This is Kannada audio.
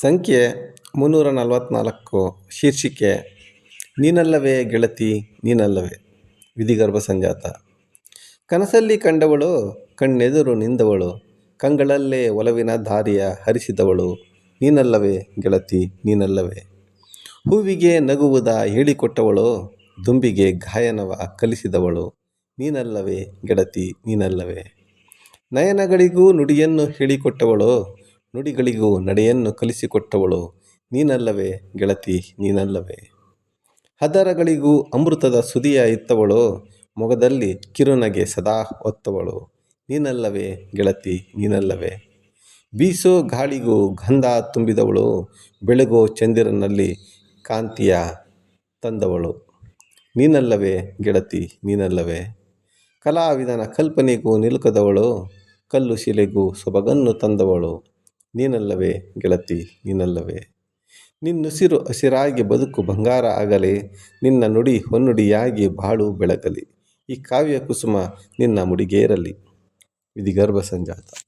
ಸಂಖ್ಯೆ ಮುನ್ನೂರ ನಲವತ್ತ್ನಾಲ್ಕು ಶೀರ್ಷಿಕೆ, ನೀನಲ್ಲವೇ ಗೆಳತಿ, ನೀನಲ್ಲವೇ. ವಿಧಿಗರ್ಭ ಸಂಜಾತ. ಕನಸಲ್ಲಿ ಕಂಡವಳು, ಕಣ್ಣೆದುರು ನಿಂದವಳು. ಕಂಗಳಲ್ಲೇ ಒಲವಿನ ದಾರಿಯ ಹರಿಸಿದವಳು. ನೀನಲ್ಲವೇ ಗೆಳತಿ, ನೀನಲ್ಲವೇ. ಹೂವಿಗೆ ನಗುವುದ ಹೇಳಿಕೊಟ್ಟವಳು, ದುಂಬಿಗೆ ಗಾಯನವ ಕಲಿಸಿದವಳು. ನೀನಲ್ಲವೇ ಗೆಳತಿ, ನೀನಲ್ಲವೇ. ನಯನಗಳಿಗೂ ನುಡಿಯನ್ನು ಹೇಳಿಕೊಟ್ಟವಳು ನುಡಿಗಳಿಗೂ ನಡೆಯನ್ನು ಕಲಿಸಿಕೊಟ್ಟವಳು ನೀನಲ್ಲವೇ ಗೆಳತಿ, ನೀನಲ್ಲವೇ. ಹದರಗಳಿಗೂ ಅಮೃತದ ಸುದಿಯ ಇತ್ತವಳು, ಮೊಗದಲ್ಲಿ ಕಿರುನಗೆ ಸದಾ ಹೊತ್ತವಳು ನೀನಲ್ಲವೇ ಗೆಳತಿ, ನೀನಲ್ಲವೇ. ಬೀಸೋ ಗಾಳಿಗೂ ಗಂಧ ತುಂಬಿದವಳು, ಬೆಳಗೋ ಚಂದಿರನಲ್ಲಿ ಕಾಂತಿಯ ತಂದವಳು. ನೀನಲ್ಲವೇ ಗೆಳತಿ, ನೀನಲ್ಲವೇ. ಕಲಾವಿದನ ಕಲ್ಪನೆಗೂ ನಿಲುಕದವಳು, ಕಲ್ಲು ಶಿಲೆಗೂ ಸೊಬಗನ್ನು ತಂದವಳು. ನೀನಲ್ಲವೇ ಗೆಳತಿ, ನೀನಲ್ಲವೇ. ನಿನ್ನುಸಿರು ಹಸಿರಾಗಿ ಬದುಕು ಬಂಗಾರ ಆಗಲಿ, ನಿನ್ನ ನುಡಿ ಹೊನ್ನುಡಿಯಾಗಿ ಬಾಳು ಬೆಳಗಲಿ. ಈ ಕಾವ್ಯ ಕುಸುಮ ನಿನ್ನ ಮುಡಿಗೇರಲಿ. ವಿಧಿಗರ್ಭ ಸಂಜಾತ.